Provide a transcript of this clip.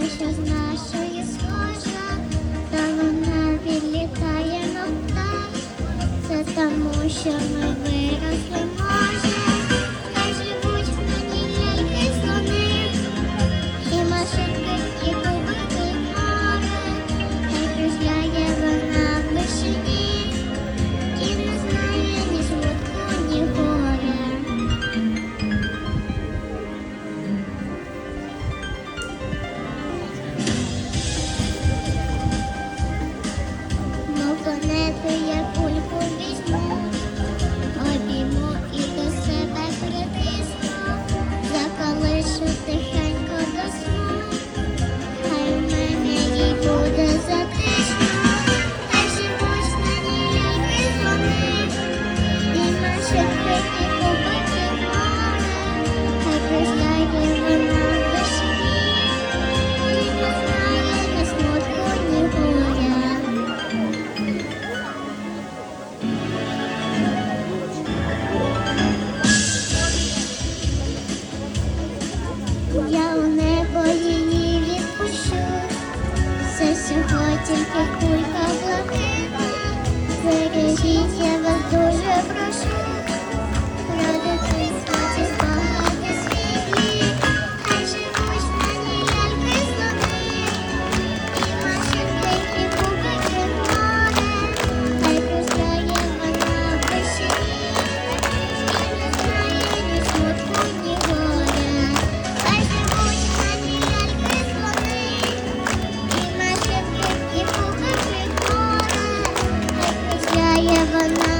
душа з нашої схожа, та вона відлітає на тому, що. я у небо її відпущу, все всього тільки кулька блакитна, Бережіть, я вас дуже прошу. Have a